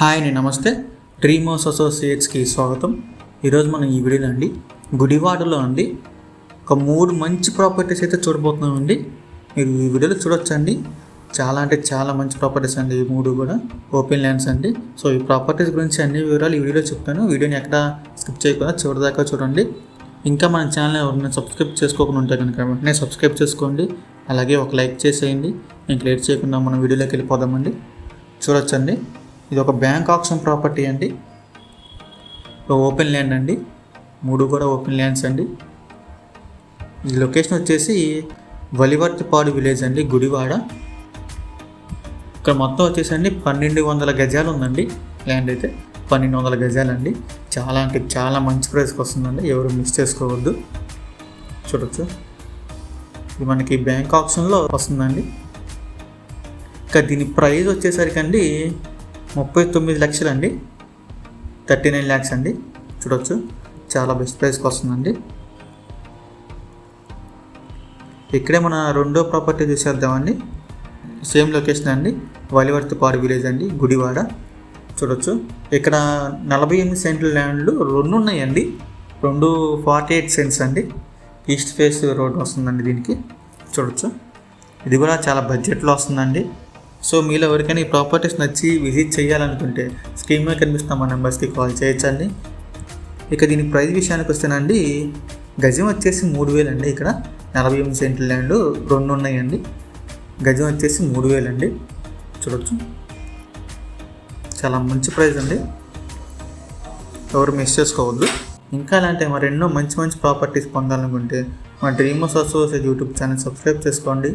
Hi అండి నమస్తే. డ్రీమోస్ అసోసియేట్స్కి స్వాగతం. ఈరోజు మనం ఈ వీడియోలో అండి గుడివాడలో అండి ఒక మూడు మంచి ప్రాపర్టీస్ అయితే చూడబోతున్నామండి మీరు ఈ వీడియోలో చూడొచ్చండి. చాలా అంటే చాలా మంచి ప్రాపర్టీస్ అండి ఈ మూడు కూడా. ఓపెన్ ల్యాండ్స్ అండి. సో ఈ ప్రాపర్టీస్ గురించి అన్ని వివరాలు ఈ వీడియోలో చెప్తాను. వీడియోని ఎక్కడ స్కిప్ చేయకుండా చివరిదాకా చూడండి. ఇంకా మన ఛానల్ ఎవరైనా సబ్స్క్రైబ్ చేసుకోకుండా ఉంటే కనుక వెంటనే సబ్స్క్రైబ్ చేసుకోండి. అలాగే ఒక లైక్ చేసేయండి. నేను లేట్ చేయకుండా మనం వీడియోలోకి వెళ్ళిపోదామండి. చూడొచ్చండి. ఇది ఒక బ్యాంక్ ఆప్షన్ ప్రాపర్టీ అండి. ఓపెన్ ల్యాండ్ అండి. మూడు కూడా ఓపెన్ ల్యాండ్స్ అండి. ఈ లొకేషన్ వచ్చేసి వలివర్తిపాడు విలేజ్ అండి గుడివాడ. ఇక్కడ మొత్తం వచ్చేసి అండి పన్నెండు వందల గజాలు ఉందండి ల్యాండ్ అయితే. పన్నెండు వందల గజాలు అండి చాలా అంటే చాలా మంచి ప్రైస్కి వస్తుందండి. ఎవరు మిస్ చేసుకోవద్దు. చూడొచ్చు. ఇది మనకి బ్యాంక్ ఆప్షన్లో వస్తుందండి. ఇంకా దీని ప్రైస్ వచ్చేసరికి అండి ముప్పై తొమ్మిది లక్షలు అండి థర్టీ నైన్ ల్యాక్స్ అండి. చూడొచ్చు. చాలా బెస్ట్ ప్రైస్కి వస్తుందండి. ఇక్కడే మన రెండో ప్రాపర్టీ చూసేద్దామండి. సేమ్ లొకేషన్ అండి. వలివర్తి వలివర్తిపాడు విలేజ్ అండి. గుడివాడ. చూడొచ్చు. ఇక్కడ నలభై ఎనిమిది సెంట్ల ల్యాండ్లు రెండు ఉన్నాయండి. రెండు ఫార్టీ ఎయిట్ సెంట్స్ అండి. ఈస్ట్ ఫేస్ రోడ్ వస్తుందండి దీనికి. చూడొచ్చు. ఇది కూడా చాలా బడ్జెట్లో వస్తుందండి. సో మీలో ఎవరికైనా ఈ ప్రాపర్టీస్ నచ్చి విజిట్ చేయాలనుకుంటే స్క్రీన్ మీద కనిపిస్తున్న మా నెంబర్స్కి కాల్ చేయొచ్చండి. ఇక దీని ప్రైస్ విషయానికి వస్తేనండి గజం వచ్చేసి మూడు వేలు అండి ఇక్కడ. నలభై ఎనిమిది సెంట్ల ల్యాండ్ రెండు ఉన్నాయండి. గజం వచ్చేసి మూడు వేలు అండి చూడొచ్చు. చాలా మంచి ప్రైస్ అండి. ఎవరు మిస్ చేసుకోవద్దు. ఇంకా ఇలాంటి మరెన్నో మంచి మంచి ప్రాపర్టీస్ పొందాలనుకుంటే మా dream association YouTube channel subscribe చేసుకోండి.